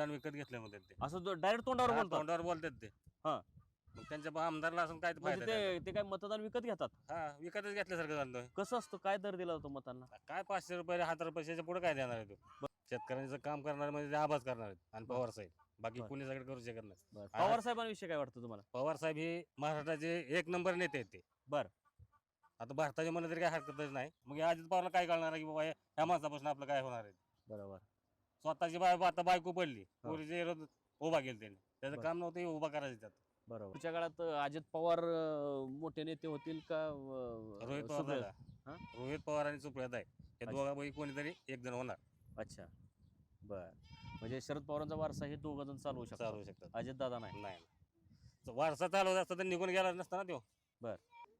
मतदान विकत घेतलं म्हणतात ते. असं डायरेक्ट तोंडावर हा, बोलतात. तोंडावर बोलतात ते. हा. मग त्यांच्या बा- आमदारला असून काय म्हणजे फायदा ते ते काय मतदान विकत घेतात? त्याचा? हा विकतच घेतल्यासारखं झालं कसं असतं? काय दर दिला जातो मतांना काय पाचशे रुपये हजार पैशाच्या पुढे काय देणार आहे तो? शेतकऱ्यांचं काम करणार म्हणजे ते आभास करणार आहेत. आणि. पवार साहेब. बाकी. कोणी सगळं करू शकत नाही. पवार साहेबांविषयी काय वाटतं तुम्हाला? पवार साहेब हे महाराष्ट्राचे एक नंबर नेते आहेत ते. बर. आता भारताचे म्हणलं तरी काय हरकतच नाही. मग या अजित पवारला काय कळणार आहे की बाबा ह्या माणसापासून आपलं काय होणार आहे? बरोबर. स्वतःची बाय आता बायको पडली. पोरीचे विरोध उभा केलं त्यांनी. त्याचं बर. काम नव्हतं हे उभा करायचं त्यात. बरोबर. पुढच्या काळात अजित पवार अं, मोठे नेते होतील का अं, रोहित पवार सुप्रिया? दादा. हा? रोहित पवार आणि सुप्रियात आहे हे. दोघांपैकी कोणीतरी एक जण होणार. अच्छा. बर. म्हणजे शरद पवारांचा वारसा हे दोघ जण चालवू चालवू शकतात. अजित दादा नाही. नाही नाही. वारसा चालवत असता तर निघून गेला नसता ना तो.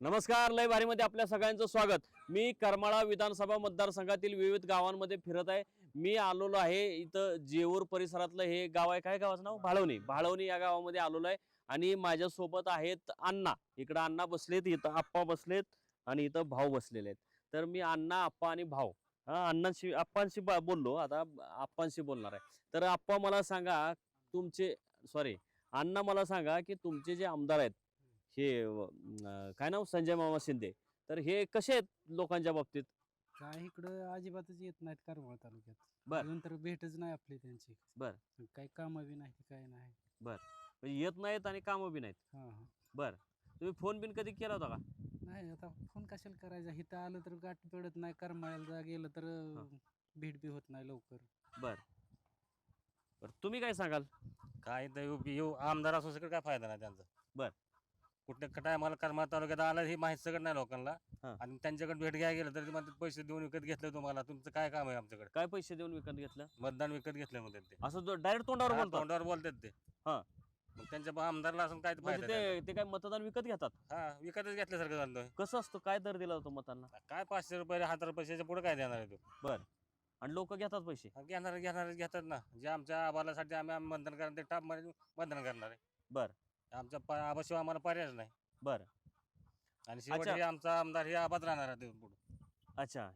नमस्कार लय भारीमध्ये आपल्या सगळ्यांचं स्वागत. मी करमाळा विधानसभा मतदारसंघातील विविध गावांमध्ये फिरत आहे. मी आलेलो आहे इथं जेऊर परिसरातलं हे गाव आहे. काय गावाचं नाव? भाळवणी. भाळवणी या गावामध्ये आलेलो आहे. आणि माझ्यासोबत आहेत अण्णा. इकडं अण्णा बसलेत इथं आप्पा बसलेत आणि इथं भाऊ बसलेले आहेत. तर मी अण्णा आप्पा आणि भाऊ. हा अण्णांशी आप्पांशी बोललो. आता आप्पांशी बोलणार आहे. तर आप्पा मला सांगा तुमचे सॉरी अण्णा मला सांगा की तुमचे जे आमदार आहेत हे काय नाव? संजय मामा शिंदे. तर हे कसे आहेत लोकांच्या बाबतीत? काय इकडं अजिबातच येत नाहीत करमाळ तालुक्यात. बर. अजून तर भेटच नाही आपली त्यांची. बर. काही कामं बी नाही काय नाही. म्हणजे येत नाहीत आणि कामं बी नाहीत. हा हा. बर. तुम्ही फोन बिन कधी केला होता का? नाही आता फोन कशाला करायचा? इथं आलं तर गाठ पडत नाही करमाळ्याला गेलं तर. भेट बी होत नाही लवकर. बर. बर तुम्ही काय सांगाल? काय तर येऊ येऊ आमदार असून सगळं काय फायदा नाही त्यांचा. बर. कुठे टायमाला करमाळ तालुक्यात आला हे माहिती सगळं नाही लोकांना. हा. आणि त्यांच्याकडे भेट घ्यायला गेलं तर ते म्हणतात पैसे देऊन विकत घेतलं तुम्हाला. तुमचं काय काम आहे आमच्याकडे? काय पैसे देऊन विकत घेतलं? मतदान विकत घेतलं म्हणतात ते. असं डायरेक्ट तोंडावर हा, तोंडावर बोलतात ते. हा. मग त्यांच्या बा- आमदारला असून काय म्हणजे फायदा त्याचा? ते ते काय मतदान विकत घेतात? हा विकतच घेतल्यासारखं झालं कसं असतं? काय दर दिला जातो मतांना? काय पाचशे रुपये हजार पैशाच्या पुढे काय देणार आहे तो? आणि लोक घेतात पैसे? घेणार घेणार घेतात ना. जे आमच्या आबालासाठी आम्ही आम्ही मतदान करणार ते टापमध्ये मतदान करणार आहे. बर. आमच्या पा- आबाशिवाय आम्हाला पर्यायच नाही बर आणि शेवटी अच्छा. आमचा आमदार हे आबाद राहणार आहे तिथून पुढं. अच्छा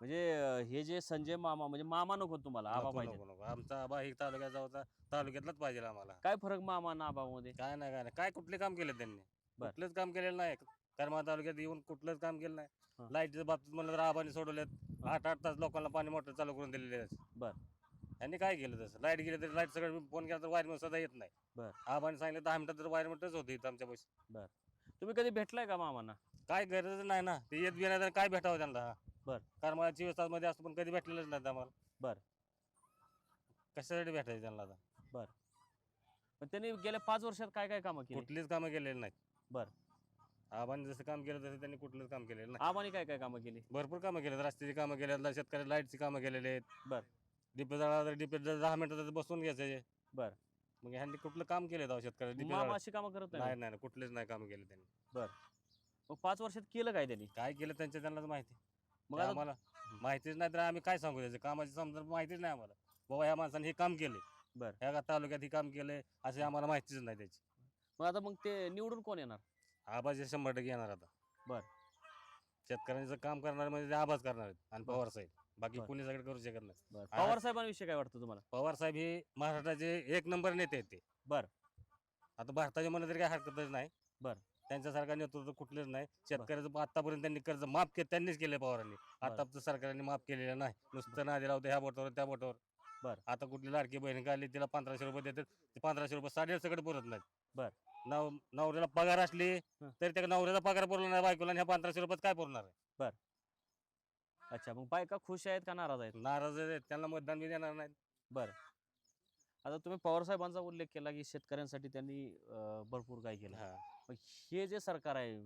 म्हणजे अं, हे जे संजय मामा म्हणजे मामा नको तुम्हाला आबा नको, पाहिजे नको, नको. आमचा आबा हे तालुक्यात जाऊचा तालुक्यातलाच पाहिजे आम्हाला काय फरक मामा आणि आबामध्ये काय नाही काय नाही काय कुठले काम केले त्यांनी बर. कुठलंच काम केलेलं नाही करमाळ तालुक्यात येऊन कुठलंच काम केलं हा. नाही लाईटच्या बाबतीत म्हणलं तर आबाने सोडवलेत आठ आठ तास लोकांना पाणी मोटर चालू करून दिलेले आहेत. बर. यांनी काय केलं तसं? लाइट गेली तरी लाइट सगळं फोन केला तर वायर सुद्धा येत नाही. बर. आबाने सांगितलं दहा मिनिटात तर वायर मिनिटच होते इथं आमच्या पैसे. तुम्ही कधी भेटलाय का मामांना? काय गरज नाही ना. ते येत बी नाही तर काय भेटावं त्यांना? बर. करमाळा चोवीस तासमध्ये असतो पण कधी भेटलेलंच नाही आम्हाला. बर. कशासाठी भेटायचं त्यांना आता? पण त्यांनी गेल्या पाच वर्षात काय काय कामं केली? कुठलीच कामं केलेली नाहीत. बर. आबाने जसं काम केलं तसं त्यांनी कुठलंच काम केलेलं नाही. आबाने काय काय कामं केली? भरपूर कामं केलेत. रस्त्याची कामं केलेत शेतकरी लाईटची कामं केलेले आहेत. बर. डिपे जळाला तर डिपे दहा मिनिटात बसून घ्यायचे बर. मग ह्यांनी कुठलं काम केलं जाऊ अशी कामं करत नाही नाही कुठलेच नाही काम केले त्यांनी. मग पाच वर्षात केलं काय त्यांनी? काय केलं त्यांच्या त्यांनाच माहिती. मग आता आम्हाला माहितीच नाही तर आम्ही काय सांगू त्याचं? कामाची समजा माहितीच नाही आम्हाला. बाबा ह्या माणसाने हे काम केले बर. ह्या तालुक्यात हे काम केलंय असे आम्हाला माहितीच नाही त्याची. मग आता मग ते निवडून कोण येणार? आबाचे शंभर टक्के येणार आता. बर. शेतकऱ्यांचं काम करणार म्हणजे ते आबाच करणार आहेत आणि बर. पवार साहेब. बाकी बर. कोणी सगळं करू शकत नाही. पवार साहेबांविषयी काय वाटतं तुम्हाला? पवार साहेब हे महाराष्ट्राचे एक नंबर नेते आहेत ते. बर. आता भारताचे म्हणलं तरी काय हरकतच नाही. बर. त्यांच्यासारखं नेतृत्व कुठलेच नाही. शेतकऱ्याचं आतापर्यंत त्यांनी कर्ज माफ केलं त्यांनीच केले पवारांनी. आताचं सरकारने माफ केलेलं नाही. नुसतं नादी लावतं ह्या बोटावर त्या बोटावर. बर. आता कुठली लाडकी बहीण काढली तिला पंधराशे रुपये देतात. ते पंधराशे रुपये साडे सगळं पुरत नाहीत. बर. नव नवऱ्याला पगार असली. तरी त्या नवऱ्याचा पगार पुरला नाही बायकोला ह्या पंधराशे रुपयात काय पुरणार आहे? अच्छा मग बायका खुश आहेत का नाराज आहेत? नाराज आहेत. त्यांना मतदान बी देणार नाही आता तुम्ही पवार साहेबांचा उल्लेख केला की शेतकऱ्यांसाठी त्यांनी अं, भरपूर काय केलं. हा. मग हे जे सरकार आहे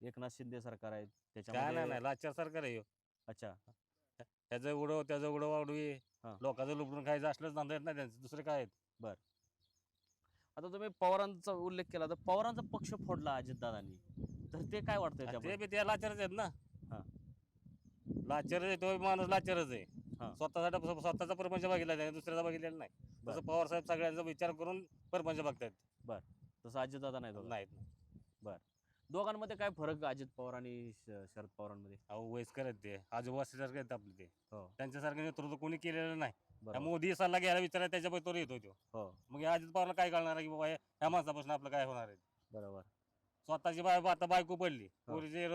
एकनाथ शिंदे सरकार आहे काय नाही त्याच्यामध्ये नाही. लाचार सरकार आहे ह्यो. अच्छा. ह्याचं उडव त्याचं उडव वाढवी हा. लोकांचं लुबडून खायचं असलंच नांदत नाही त्यांचं. दुसरे काय आहेत? आता तुम्ही पवारांचा उल्लेख केला तर पवारांचा पक्ष फोडला अजितदादांनी. तर ते काय वाटतंय ते त्याबद्दल? बी त्या लाचारच आहेत ना. लाचारच आहे तो माणूस लाचारच आहे. हा. स्वतःचा स्वतःचा प्रपंच बघितला त्याने दुसऱ्याचा बघितलेला नाही. बर. तसं पवार साहेब सगळ्यांचा विचार करून प्रपंच बघतायत. तसं अजितदादा नाही दोघं. नाहीत. दोघांमध्ये काय फरक अजित पवार आणि श- शरद पवारांमध्ये? अहो वयस्कर आहेत ते. आजोबा असल्यासारखे आहेत आपले ते. हो. त्यांच्यासारखं नेतृत्व कोणी केलेलं नाही. त्या मोदी सल्ला घ्यायला विचारायला त्याच्यापासून तो येतो तो. हो. मग अजित पवारला काय कळणार आहे की बाबा ह्या माणसापासून आपलं काय होणार आहे? बरोबर. स्वतःची बाय आता बायको पडली. हो. पोरीचे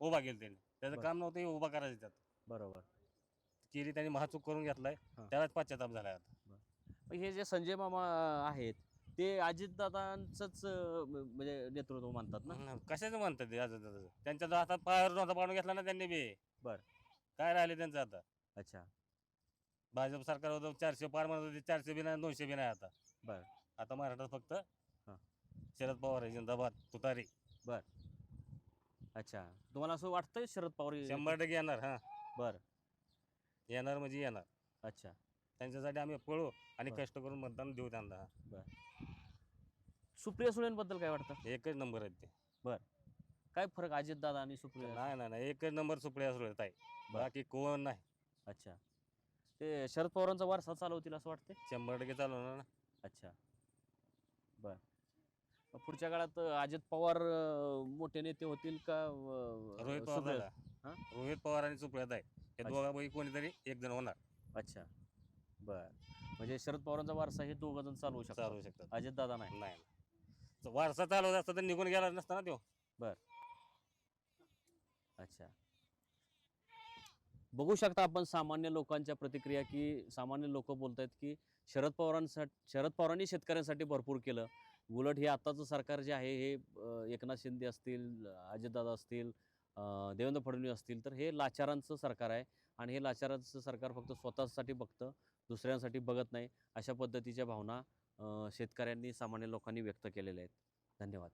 उभा केला त्यांनी. त्याचं बरं. काम नव्हतं हे उभा करायचं त्यात. बरोबर. केली त्यांनी महाचूक करून घेतलाय. त्यालाच पश्चाताप झालाय आता. हे जे संजय मामा आहेत ते अजितदादांचंच अं, म- म्हणजे नेतृत्व मानतात ना? हं, कशाचं म्हणतात ते? त्यांच्या जो हातात पायावर नव्हता पाडून घेतला ना त्यांनी बी. बरं. काय राहिले त्यांचं आता? अच्छा. भाजप सरकार होतं चारशे पार म्हणत होते चारशे बी नाही दोनशे बी नाही आता. बरं. आता महाराष्ट्रात फक्त हा. शरद पवार आहे जिंदाबाद तुतारी. अच्छा. तुम्हाला असं वाटतंय शरद पवार हे- शंभर टक्के येणार हा. बरं. येणार म्हणजे येणार. अच्छा. त्यांच्यासाठी आम्ही पळू आणि बरं. कष्ट करून मतदान देऊ त्यांना. सुप्रिया सुळेंबद्दल काय वाटतं? एकच नंबर आहेत ते. काय फरक अजितदादा आणि सुप्रिया? नाही नाही नाही. एकच नंबर सुप्रिया सुरळीत आहे बाकी कोण नाही. अच्छा. ते शरद पवारांचा वारसा चालवतील असं वाटतंय? शंभर टक्के चालवणार ना. अच्छा. बर. पुढच्या काळात अजित पवार मोठे नेते होतील का रोहित पवार सुप्रिया- हा? रोहित पवार आणि सुप्रियात आहे हे अच्छा. दोघांपैकी कोणीतरी एक जण होणार. अच्छा. बर. म्हणजे शरद पवारांचा वारसा हे दोघ जण चालवू शकतात. चालवू शकतात. अजित दादा नाही. वारसा चालवत असता तर निघून गेला नसता ना तो. अच्छा. बघू शकता आपण सामान्य लोकांच्या प्रतिक्रिया की सामान्य लोक बोलत आहेत की शरद पवारांसाठी शरद पवारांनी शेतकऱ्यांसाठी भरपूर केलं. उलट हे आत्ताचं सरकार जे आहे हे एकनाथ शिंदे असतील अजितदादा असतील देवेंद्र फडणवीस असतील तर हे लाचारांचं सरकार आहे आणि हे लाचारांचं सरकार फक्त स्वतःसाठी बघतं दुसऱ्यांसाठी बघत नाही अशा पद्धतीच्या भावना शेतकऱ्यांनी सामान्य लोकांनी व्यक्त केलेल्या आहेत. धन्यवाद.